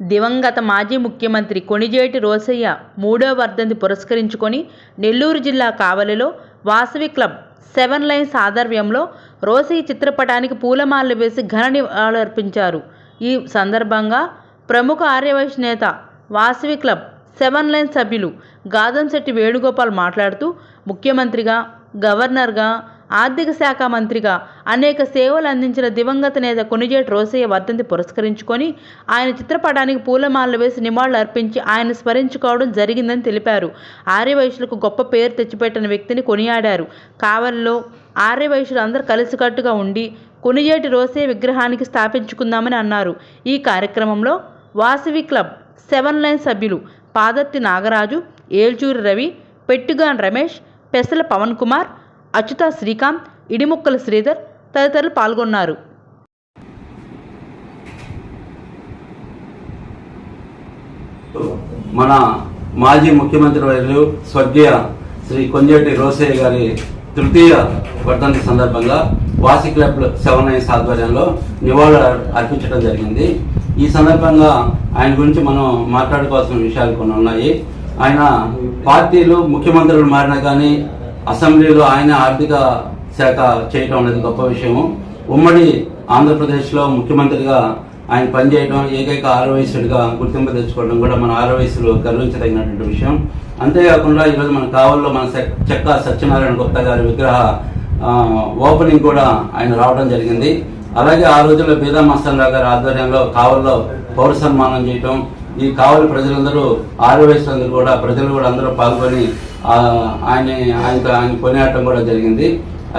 దివంగత మాజీ ముఖ్యమంత్రి కొణిజేటి రోసయ్య మూడో వర్ధంతి పురస్కరించుకొని నెల్లూరు జిల్లా కావలిలో వాసవి క్లబ్ సెవెన్ లైన్స్ ఆధ్వర్యంలో రోసయ్య చిత్రపటానికి పూలమాలలు వేసి ఘన నివాళులర్పించారు. ఈ సందర్భంగా ప్రముఖ ఆర్యవైశ్య నేత వాసవి క్లబ్ సెవెన్ లైన్ సభ్యులు గాదంశెట్టి వేణుగోపాల్ మాట్లాడుతూ ముఖ్యమంత్రిగా గవర్నర్గా ఆర్థిక శాఖ మంత్రిగా అనేక సేవలు అందించిన దివంగత నేత కొనిజేటి రోసయ్య వర్ధంతి పురస్కరించుకొని ఆయన చిత్రపటానికి పూలమాలలు వేసి నివాళులు అర్పించి ఆయన స్మరించుకోవడం జరిగిందని తెలిపారు. ఆర్యవైశ్యులకు గొప్ప పేరు తెచ్చిపెట్టిన వ్యక్తిని కొనియాడారు. కావలిలో ఆర్యవైశ్యులు అందరూ కలిసికట్టుగా ఉండి కొనిజేటి రోసయ్య విగ్రహానికి స్థాపించుకుందామని అన్నారు. ఈ కార్యక్రమంలో వాసవి క్లబ్ సెవెన్ లైన్ సభ్యులు పాదర్తి నాగరాజు ఏల్చూరి రవి పెట్టుగాన్ రమేష్ పెసల పవన్ కుమార్ అచ్యుత శ్రీకాంత్ ఇడిముక్కల శ్రీధర్ తదితరులు పాల్గొన్నారు. మన మాజీ ముఖ్యమంత్రి వర్యులు స్వర్గీయ శ్రీ కొంజేటి రోసయ్య గారి తృతీయ వర్ధంతి సందర్భంగా వాసి క్లబ్ సెవెన్ నైన్స్ ఆధ్వర్యంలో నివాళులు అర్పించడం జరిగింది. ఈ సందర్భంగా ఆయన గురించి మనం మాట్లాడుకోవాల్సిన విషయాలు కొన్ని ఉన్నాయి. ఆయన పార్టీలు ముఖ్యమంత్రులు మారినా కానీ అసెంబ్లీలో ఆయన ఆర్థిక శాఖ చేయటం అనేది గొప్ప విషయము. ఉమ్మడి ఆంధ్రప్రదేశ్లో ముఖ్యమంత్రిగా ఆయన పనిచేయడం ఏకైక ఆరోవయసుడిగా గుర్తింపు తెచ్చుకోవడం కూడా మన ఆరోవయసులు గర్వించదగినటువంటి విషయం. అంతేకాకుండా ఈరోజు మన కావల్లో మన చెక్క సత్యనారాయణ గుప్తా గారి విగ్రహ ఓపెనింగ్ కూడా ఆయన రావడం జరిగింది. అలాగే ఆ రోజుల్లో బీదా మస్తాన్రావు గారి ఆధ్వర్యంలో కావల్లో పౌర సన్మానం చేయటం ఈ కావలి ప్రజలందరూ ఆరోవయసులందరూ కూడా ప్రజలు కూడా అందరూ పాల్గొని ఆయన ఆయనతో ఆయన కొనియాడటం కూడా జరిగింది.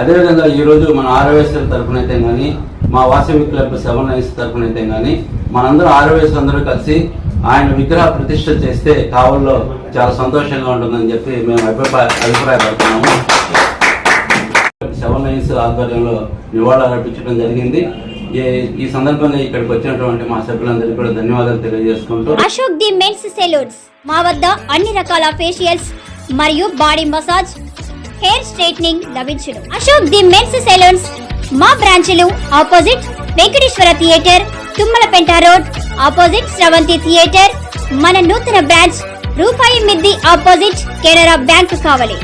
అదేవిధంగా ఈరోజు మన ఆర్ఎస్ఎల్ తరఫున అయితే కానీ మా వాసవి క్లబ్ సెవెన్ నైన్స్ తరఫున అయితే కానీ మనందరూ ఆర్ఎస్ అందరూ కలిసి ఆయన విగ్రహ ప్రతిష్ట చేస్తే కావల్లో చాలా సంతోషంగా ఉంటుందని చెప్పి మేము అభిప్రాయ అభిప్రాయపడుతున్నాము. సెవెన్ లైన్స్ ఆధ్వర్యంలో నివాళులు అర్పించడం జరిగింది. ఈ- సందర్భంగా ఇక్కడికి వచ్చినటువంటి మా సభ్యులందరికీ కూడా ధన్యవాదాలు తెలియజేసుకుంటూ అశోక్ ది మెన్స్ సెలూన్స్ మా వద్ద అన్ని రకాల ఫేషియల్స్ మరియు బాడీ మసాజ్ హెయిర్ స్ట్రైట్నింగ్ లభించును. అశోక్ ది మెన్స్ సెలూన్స్ మా బ్రాంచ్లు opposite Venkateswara theatre Tummalapenta road opposite Sravanthi theatre మన నూతన బ్రాంచ్ రూపాయి మిద్ది ఆపోజిట్ కెనరా బ్యాంక్ కావలి.